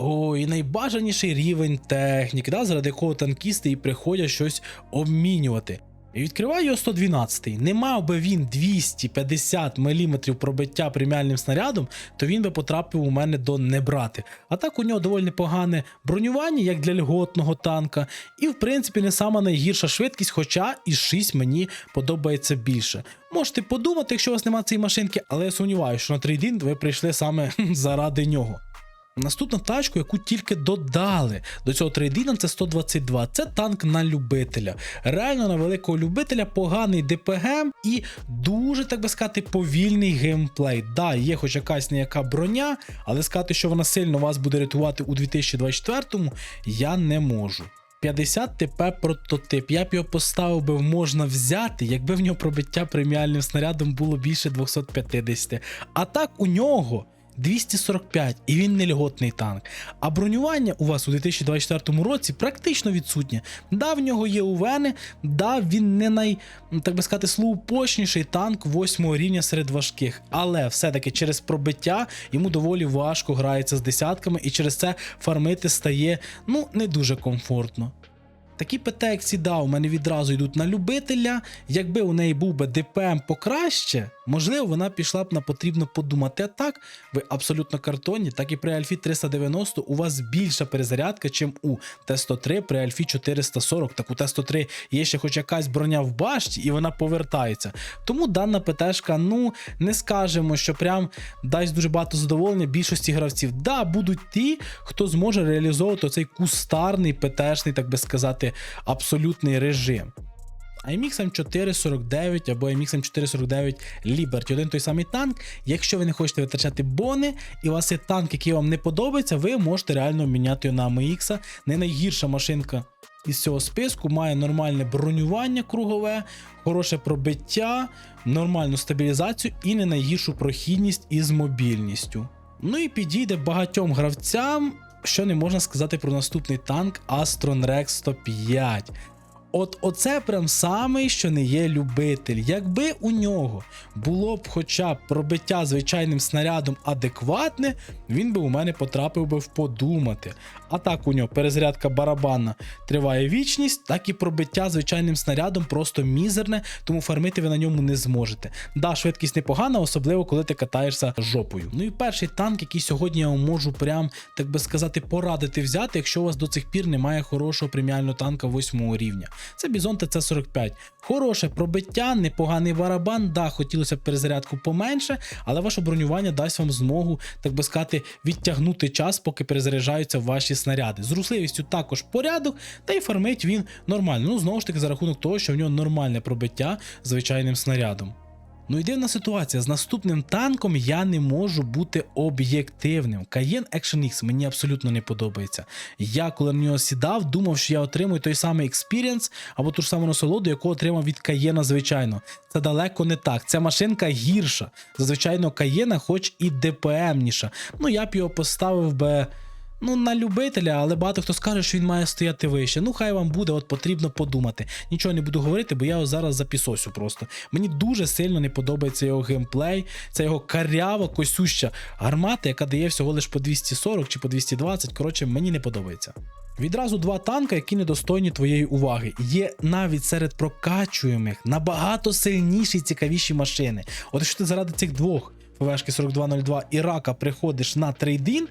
О, і найбажаніший рівень техніки, да, заради якого танкісти і приходять щось обмінювати. І відкриваю його 112 Не мав би він 250 мм пробиття преміальним снарядом, то він би потрапив у мене до не брати. А так у нього доволі непогане бронювання, як для льготного танка, і в принципі не сама найгірша швидкість, хоча і 6 мені подобається більше. Можете подумати, якщо у вас немає цієї машинки, але я сумніваюся, що на трейдин ви прийшли саме заради нього. Наступна тачка, яку тільки додали до цього трейдіна, це 122. Це танк на любителя. Реально на великого любителя поганий ДПГ і дуже, так би сказати, повільний геймплей. Да, є хоч якась ніяка броня, але сказати, що вона сильно вас буде рятувати у 2024-му, я не можу. 50 ТП прототип. Я б його поставив би можна взяти, якби в нього пробиття преміальним снарядом було більше 250. А так у нього 245, і він не льготний танк. А бронювання у вас у 2024 році практично відсутнє. Да, в нього є увени, да, він не най, так би сказати, слоупочніший танк 8 рівня серед важких. Але все-таки через пробиття йому доволі важко грається з десятками, і через це фармити стає ну не дуже комфортно. Такі ПТ, як сіда, у мене відразу йдуть на любителя. Якби у неї був би ДПМ покраще, можливо, вона пішла б на потрібно подумати. Так, ви абсолютно картонні, так і при Альфі 390 у вас більша перезарядка, чим у Т103 при Альфі 440. Так у Т103 є ще хоч якась броня в башті, і вона повертається. Тому дана ПТшка, ну не скажемо, що прям дасть дуже багато задоволення більшості гравців. Да, будуть ті, хто зможе реалізовувати цей кустарний ПТшний, так би сказати, абсолютний режим. IMX M449 або IMX M449 Liberty, один той самий танк. Якщо ви не хочете витрачати бони, і у вас є танк, який вам не подобається, ви можете реально міняти його на AMX. Не найгірша машинка із цього списку, має нормальне бронювання кругове, хороше пробиття, нормальну стабілізацію і не найгіршу прохідність із мобільністю. Ну і підійде багатьом гравцям, що не можна сказати про наступний танк Astron Rex 105. От оце прям самий, що не є любитель. Якби у нього було б хоча б пробиття звичайним снарядом адекватне, він би у мене потрапив би в подумати. А так у нього перезарядка барабана триває вічність, так і пробиття звичайним снарядом просто мізерне, тому фармити ви на ньому не зможете. Да, швидкість непогана, особливо коли ти катаєшся жопою. Ну і перший танк, який сьогодні я вам можу прям, так би сказати, порадити взяти, якщо у вас до цих пір немає хорошого преміального танка 8 рівня. Це Бізон ТЦ-45. Хороше пробиття, непоганий барабан. Да, хотілося б перезарядку поменше, але ваше бронювання дасть вам змогу, так би сказати, відтягнути час, поки перезаряджаються ваші снаряди. З русливістю також порядок, та й фармить він нормально. Ну, знову ж таки, за рахунок того, що в нього нормальне пробиття звичайним снарядом. Ну і дивна ситуація. З наступним танком я не можу бути об'єктивним. Cayenne Action X мені абсолютно не подобається. Я, коли на нього сідав, думав, що я отримую той самий експірієнс або ту ж саму насолоду, яку отримав від Cayenne, звичайно. Це далеко не так. Ця машинка гірша. За звичайно, Cayenne, хоч і ДПМніша. Ну я б його поставив би. Ну, на любителя, але багато хто скаже, що він має стояти вище. Ну, хай вам буде, от потрібно подумати. Нічого не буду говорити, бо я його зараз запісосю просто. Мені дуже сильно не подобається його геймплей, це його карява, косюща гармата, яка дає всього лиш по 240 чи по 220. Коротше, мені не подобається. Відразу два танка, які недостойні твоєї уваги. Є навіть серед прокачуємих набагато сильніші і цікавіші машини. От якщо ти заради цих двох ФВшки 4202 і рака приходиш на трейдін,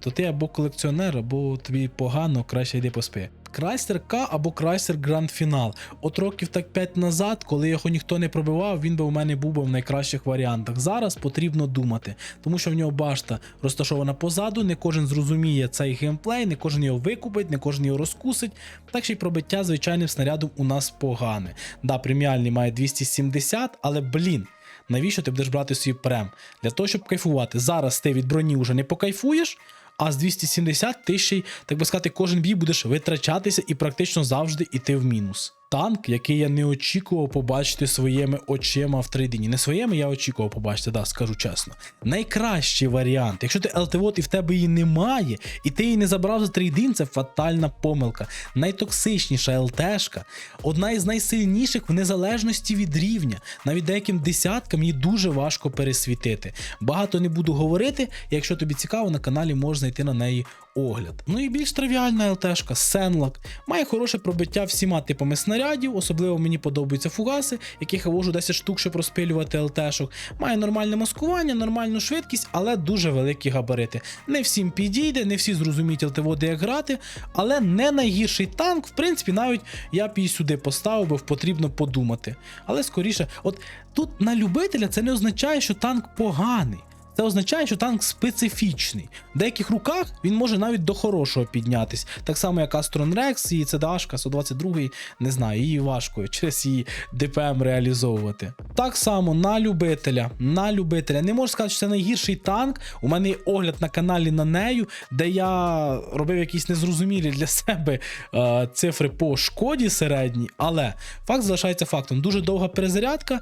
то ти або колекціонер, або тобі погано, краще йди поспи. Крайстер К або Крайстер Гранд Фінал. От років так 5 назад, коли його ніхто не пробивав, він би у мене був би в найкращих варіантах. Зараз потрібно думати, тому що в нього башта розташована позаду, не кожен зрозуміє цей геймплей, не кожен його викупить, не кожен його розкусить. Так що й пробиття звичайним снарядом у нас погане. Да, преміальний має 270, але блін. Навіщо ти будеш брати свій прем? Для того, щоб кайфувати. Зараз ти від броні вже не покайфуєш, а з 270 ти ще й, так би сказати, кожен бій будеш витрачатися і практично завжди йти в мінус. Танк, який я не очікував побачити своїми очима в трейдині. Не своїми я очікував побачити, да, скажу чесно. Найкращий варіант, якщо ти ЛТВОТ і в тебе її немає, і ти її не забрав за трейдин, це фатальна помилка. Найтоксичніша ЛТшка, одна із найсильніших в незалежності від рівня. Навіть деяким десяткам її дуже важко пересвітити. Багато не буду говорити, якщо тобі цікаво, на каналі можна знайти на неї огляд. Ну і більш тривіальна ЛТшка Сенлак. Має хороше пробиття всіма типами снарядів, особливо мені подобаються фугаси, яких я вожу 10 штук, щоб розпилювати ЛТшок. Має нормальне маскування, нормальну швидкість, але дуже великі габарити. Не всім підійде, не всі зрозуміють ЛТВОДи, як грати, але не найгірший танк. В принципі, навіть я б її сюди поставив, бо потрібно подумати. Але скоріше, от тут на любителя це не означає, що танк поганий. Це означає, що танк специфічний. В деяких руках він може навіть до хорошого піднятись. Так само, як Aston Rex і CDH 122, не знаю, її важко через її ДПМ реалізовувати. Так само на любителя, на любителя. Не можу сказати, що це найгірший танк. У мене є огляд на каналі на нею, де я робив якісь незрозумілі для себе е, цифри по шкоді середній, але факт залишається фактом. Дуже довга перезарядка.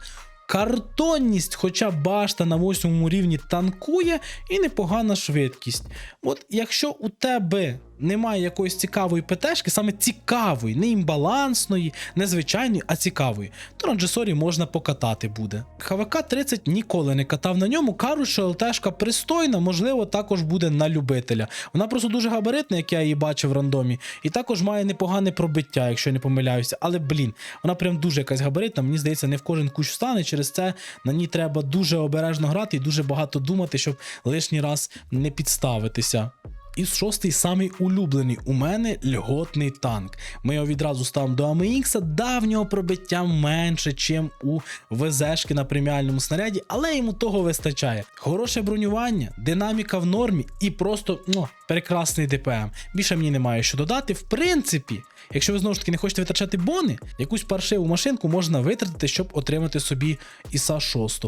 Картонність, хоча башта на восьмому рівні танкує, і непогана швидкість. От якщо у тебе немає якоїсь цікавої ПТшки, саме цікавої, не імбалансної, не звичайної, а цікавої, то на Джесорі можна покатати буде. ХВК 30 ніколи не катав на ньому, кажуть, що ЛТшка пристойна, можливо, також буде на любителя. Вона просто дуже габаритна, як я її бачив в рандомі, і також має непогане пробиття, якщо я не помиляюся. Але блін, вона прям дуже якась габаритна. Мені здається, не в кожен кущ встане. Через це на ній треба дуже обережно грати і дуже багато думати, щоб лишній раз не підставитися. І шостий самий улюблений у мене льготний танк. Ми його відразу ставимо до AMX, давнього пробиття менше, чим у ВЗшки на преміальному снаряді, але йому того вистачає. Хороше бронювання, динаміка в нормі і просто ну, прекрасний ДПМ. Більше мені немає що додати. В принципі, якщо ви знову ж таки не хочете витрачати бони, якусь паршиву машинку можна витратити, щоб отримати собі Іса 6.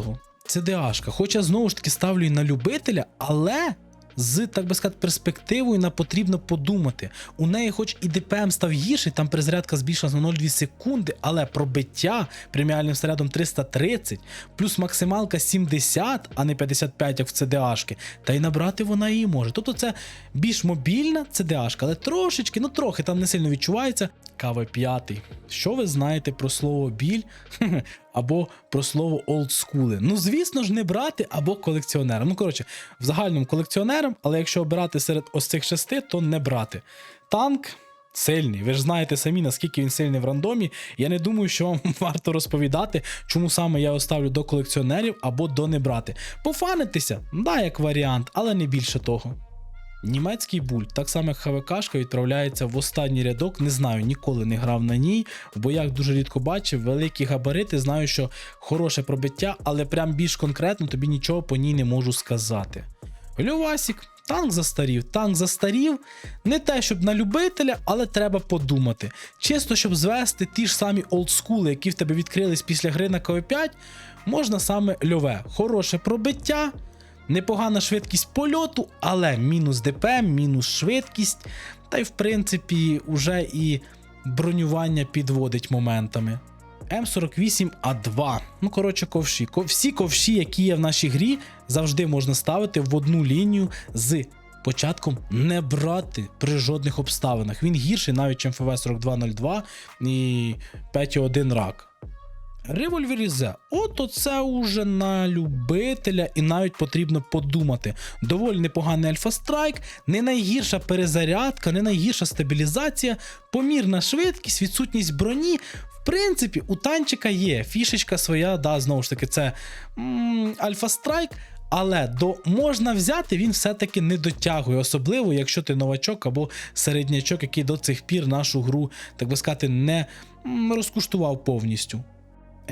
Це ДАшка. Хоча знову ж таки ставлю і на любителя, але з, так би сказати, перспективою на потрібно подумати. У неї, хоч і ДПМ став гірший, там перезарядка збільшилась на 0,2 секунди, але пробиття преміальним снарядом 330, плюс максималка 70, а не 55, як в CDA-шки, та й набрати вона її може. Тобто це більш мобільна CDA-шка, але трошечки, ну трохи там не сильно відчувається. КВ5. Що ви знаєте про слово біль? Або про слово олдскули. Ну, звісно ж, не брати або колекціонерам. Ну, коротше, в загальному колекціонерам, але якщо обирати серед ось цих шести, то не брати. Танк. Сильний, ви ж знаєте самі, наскільки він сильний в рандомі. Я не думаю, що вам варто розповідати, чому саме я його ставлю до колекціонерів або до не брати. Пофанитися, да, як варіант, але не більше того. Німецький буль, так само як ХВКшка, відправляється в останній рядок. Не знаю, ніколи не грав на ній. В боях дуже рідко бачив. Великі габарити. Знаю, що хороше пробиття, але прям більш конкретно тобі нічого по ній не можу сказати. Льовасік, танк застарів. Танк застарів. Не те, щоб на любителя, але треба подумати. Чисто, щоб звести ті ж самі олдскули, які в тебе відкрились після гри на КВ5, можна саме льове. Хороше пробиття. Непогана швидкість польоту, але мінус ДПМ, мінус швидкість. Та й в принципі, уже і бронювання підводить моментами. М48А2. Ну, коротше, ковші. Всі ковші, які є в нашій грі, завжди можна ставити в одну лінію з початком не брати при жодних обставинах. Він гірший навіть, ніж ФВ-4202 і 5.1 рак. Револьверізе, от оце уже на любителя, і навіть потрібно подумати. Доволі непоганий альфа-страйк, не найгірша перезарядка, не найгірша стабілізація, помірна швидкість, відсутність броні. В принципі, у танчика є фішечка своя, да, знову ж таки, це альфа-страйк. Але до можна взяти, він все-таки не дотягує, особливо якщо ти новачок або середнячок, який до цих пір нашу гру, так би сказати, не розкуштував повністю.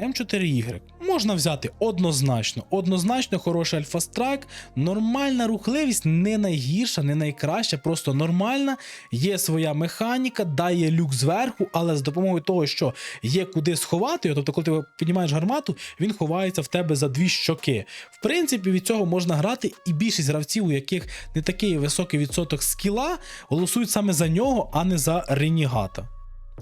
М4Y можна взяти однозначно. Однозначно хороший альфа-страйк, нормальна рухливість, не найгірша, не найкраща, просто нормальна. Є своя механіка, дає люк зверху, але з допомогою того, що є куди сховати, тобто, коли ти піднімаєш гармату, він ховається в тебе за дві щоки. В принципі, від цього можна грати, і більшість гравців, у яких не такий високий відсоток скіла, голосують саме за нього, а не за ренігата.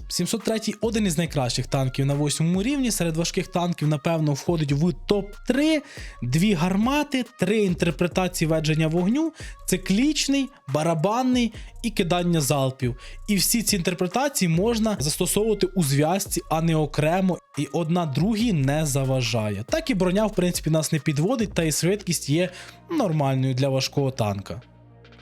703 один із найкращих танків на 8 рівні. Серед важких танків, напевно, входить в топ-3, дві гармати, три інтерпретації ведення вогню, циклічний, барабанний і кидання залпів. І всі ці інтерпретації можна застосовувати у зв'язці, а не окремо, і одна другій не заважає. Так і броня, в принципі, нас не підводить, та і швидкість є нормальною для важкого танка.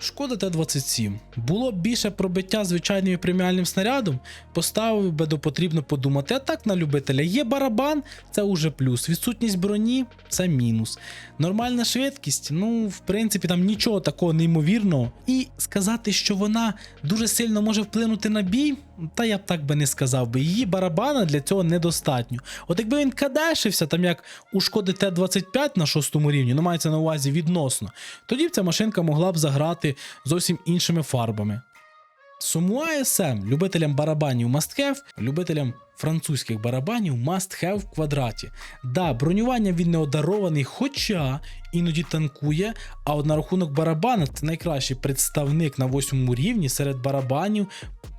Шкода Т-27. Було б більше пробиття звичайним преміальним снарядом, поставив би до потрібно подумати. А так на любителя є барабан, це уже плюс. Відсутність броні це мінус. Нормальна швидкість, ну, в принципі, там нічого такого неймовірного. І сказати, що вона дуже сильно може вплинути на бій, та я б так би не сказав би. Її барабана для цього недостатньо. От якби він кадешився, там як у шкоди Т-25 на шостому рівні, ну мається на увазі відносно, тоді б ця машинка могла б заграти зовсім іншими фарбами. Сумуа СМ любителям барабанів have, любителям французьких барабанів must have в квадраті. Да, бронювання він не одарований, хоча іноді танкує. А от на рахунок барабана це найкращий представник на восьмому рівні серед барабанів,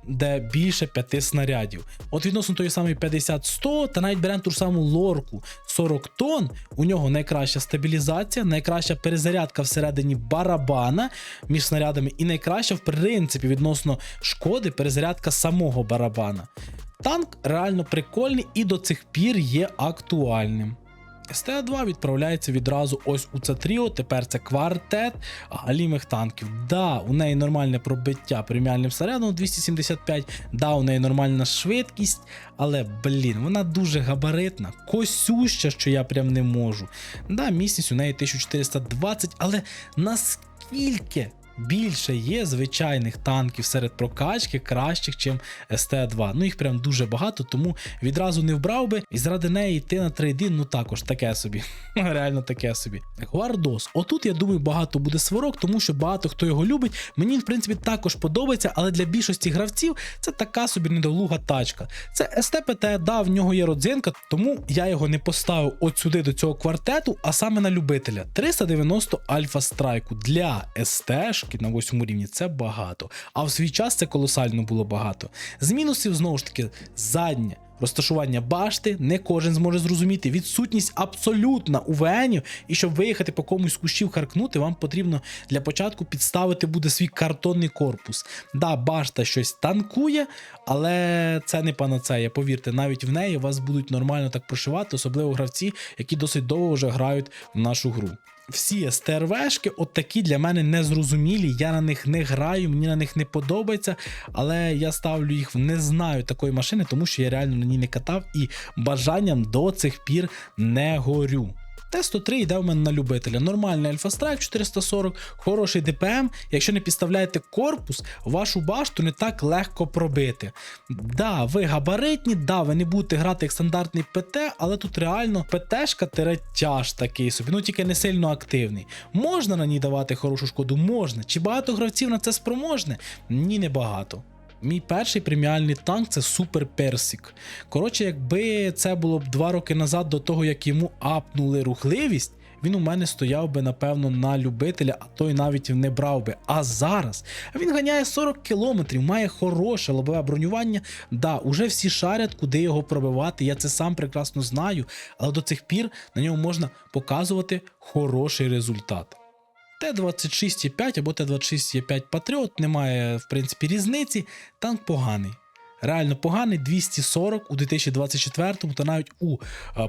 де більше п'яти снарядів. От відносно тої самої 50-100, та навіть беремо ту ж саму лорку 40 тонн, у нього найкраща стабілізація, найкраща перезарядка всередині барабана між снарядами, і найкраща, в принципі, відносно шкоди, перезарядка самого барабана. Танк реально прикольний і до цих пір є актуальним. СТА-2 відправляється відразу ось у це тріо, тепер це квартет галімих танків. Да, у неї нормальне пробиття преміальним снарядом 275, да, у неї нормальна швидкість, але, блін, вона дуже габаритна, косюща, що я прям не можу. Да, міцність у неї 1420, але наскільки більше є звичайних танків серед прокачки кращих, ніж СТ-2. Ну їх прям дуже багато, тому відразу не вбрав би і заради неї йти на трейдин, ну також таке собі. Реально таке собі. Гвардос. Отут, я думаю, багато буде сварок, тому що багато хто його любить. Мені, в принципі, також подобається, але для більшості гравців це така собі недолуга тачка. Це СТ-ПТ, да, в нього є родзинка, тому я його не поставив от сюди до цього квартету, а саме на любителя. 390 альфа страйку для СТ на восьмому рівні це багато. А в свій час це колосально було багато. З мінусів знову ж таки заднє. Розташування башти не кожен зможе зрозуміти. Відсутність абсолютна УВНів, і щоб виїхати по комусь кущів харкнути, вам потрібно для початку підставити буде свій картонний корпус. Да, башта щось танкує, але це не панацея. Повірте, навіть в неї вас будуть нормально так прошивати, особливо гравці, які досить довго вже грають в нашу гру. Всі СТРВшки, от такі для мене незрозумілі. Я на них не граю, мені на них не подобається, але я ставлю їх в не знаю такої машини, тому що я реально на ній не катав і бажанням до цих пір не горю. Т-103 йде в мене на любителя. Нормальний Альфа Страйк 440, хороший ДПМ. Якщо не підставляєте корпус, вашу башту не так легко пробити. Да, ви габаритні, да, ви не будете грати як стандартний ПТ, але тут реально ПТшка тяж такий собі, ну тільки не сильно активний. Можна на ній давати хорошу шкоду? Можна. Чи багато гравців на це спроможне? Ні, не багато. Мій перший преміальний танк це Супер Персик. Коротше, якби це було б два роки назад до того, як йому апнули рухливість, він у мене стояв би, напевно, на любителя, а той навіть не брав би. А зараз він ганяє 40 кілометрів, має хороше лобове бронювання. Да, уже всі шарять, куди його пробивати. Я це сам прекрасно знаю, але до цих пір на ньому можна показувати хороший результат. Т-26,5 або Т-26,5 Патріот немає, в принципі, різниці. Танк поганий. Реально поганий 240 у 2024 та навіть у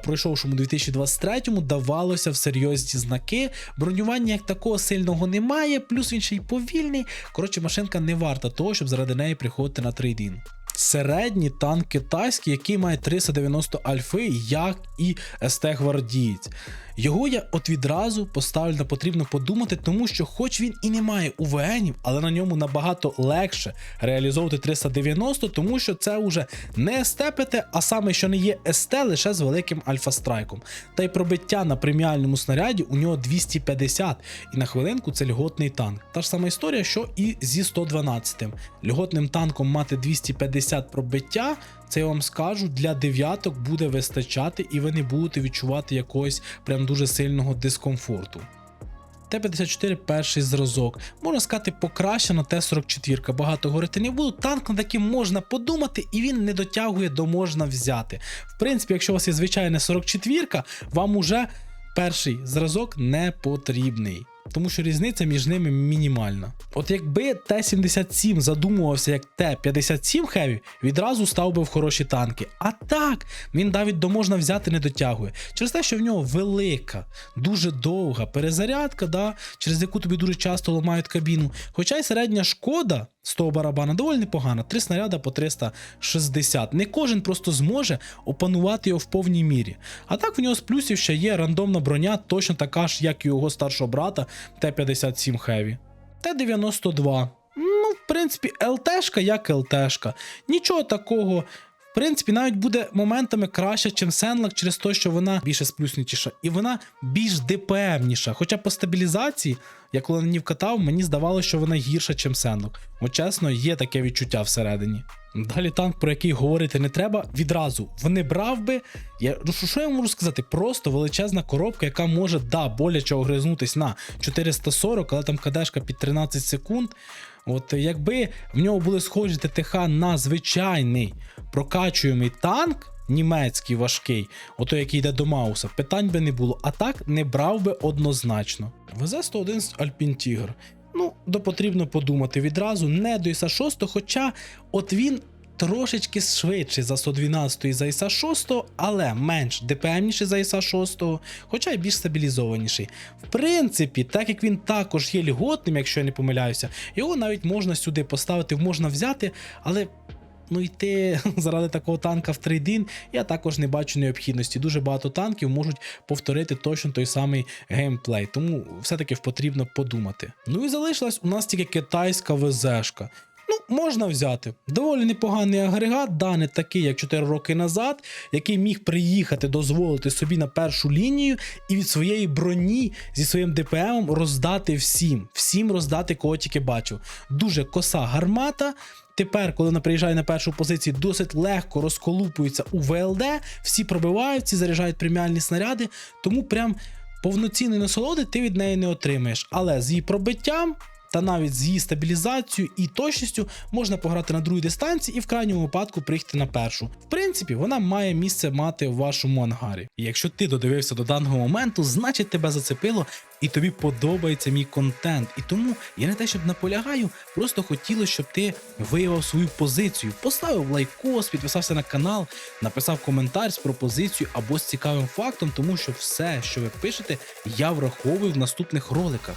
пройшовшому 2023 давалося в серйозні знаки. Бронювання як такого сильного немає, плюс він ще й повільний. Коротше, машинка не варта того, щоб заради неї приходити на трейдін. Середній танк китайський, який має 390 альфи, як і СТ Гвардієць. Його я от відразу поставлю потрібно подумати, тому що, хоч він і не має УВНів, але на ньому набагато легше реалізовувати 390, тому що це вже не СТ-ПТ, а саме що не є СТ лише з великим альфа-страйком. Та й пробиття на преміальному снаряді у нього 250, і на хвилинку це льготний танк. Та ж сама історія, що і зі 112. Льготним танком мати 250 пробиття. Це я вам скажу, для дев'яток буде вистачати, і ви не будете відчувати якогось прям дуже сильного дискомфорту. Т-54 перший зразок. Можна сказати, покращена Т-44. Багато говорити не буду. Танк, над яким можна подумати, і він не дотягує до можна взяти. В принципі, якщо у вас є звичайна 44, вам уже перший зразок не потрібний. Тому що різниця між ними мінімальна. От якби Т-77 задумувався як Т-57 Heavy, відразу став би в хороші танки. А так, він навіть до можна взяти не дотягує. Через те, що в нього велика, дуже довга перезарядка, да, через яку тобі дуже часто ламають кабіну. Хоча й середня шкода з того барабана доволі непогана. Три снаряда по 360. Не кожен просто зможе опанувати його в повній мірі. А так в нього з плюсів ще є рандомна броня, точно така ж, як і його старшого брата Т-57 Heavy. Т-92. Ну, в принципі, ЛТшка як ЛТшка. Нічого такого. Принципі, навіть буде моментами краще, ніж Сенлак, через те, що вона більше сплюснітіша, і вона більш ДПМніша. Хоча по стабілізації, я коли на ній вкатав, мені здавалося, що вона гірша, ніж Сенлак. От чесно, є таке відчуття всередині. Далі танк, про який говорити не треба, відразу вони брав би. Я ну, що я можу сказати? Просто величезна коробка, яка може да, боляче огризнутись на 440, але там кадешка під 13 секунд. От якби в нього були схожі ТТХ на звичайний прокачуємий танк. Німецький важкий, ото який йде до Мауса, питань би не було, а так не брав би однозначно. ВЗ-111 Alpine Tiger. Ну, то потрібно подумати відразу, не до іса 6, хоча от він трошечки швидший за 112 і за іса 6, але менш ДПМніший за іса 6, хоча й більш стабілізованіший. В принципі, так як він також є льготним, якщо я не помиляюся, його навіть можна сюди поставити, можна взяти, але. Ну, йти заради такого танка в трейдин, я також не бачу необхідності. Дуже багато танків можуть повторити точно той самий геймплей, тому все-таки потрібно подумати. Ну і залишилась у нас тільки китайська ВЗшка. Ну, можна взяти. Доволі непоганий агрегат, да, такий, як 4 роки назад, який міг приїхати, дозволити собі на першу лінію і від своєї броні зі своїм ДПМом роздати всім. Всім роздати, кого тільки бачив. Дуже коса гармата. Тепер, коли вона приїжджає на першу позицію, досить легко розколупується у ВЛД, всі пробивають, всі заряджають преміальні снаряди, тому прям повноцінної насолоди ти від неї не отримаєш. Але з її пробиттям. Та навіть з її стабілізацією і точністю можна пограти на другій дистанції і в крайньому випадку приїхати на першу. В принципі, вона має місце мати в вашому ангарі. І якщо ти додивився до даного моменту, значить тебе зацепило і тобі подобається мій контент. І тому я не те, щоб наполягаю, просто хотілося, щоб ти виявив свою позицію, поставив лайкос, підписався на канал, написав коментар з пропозицією або з цікавим фактом, тому що все, що ви пишете, я враховую в наступних роликах.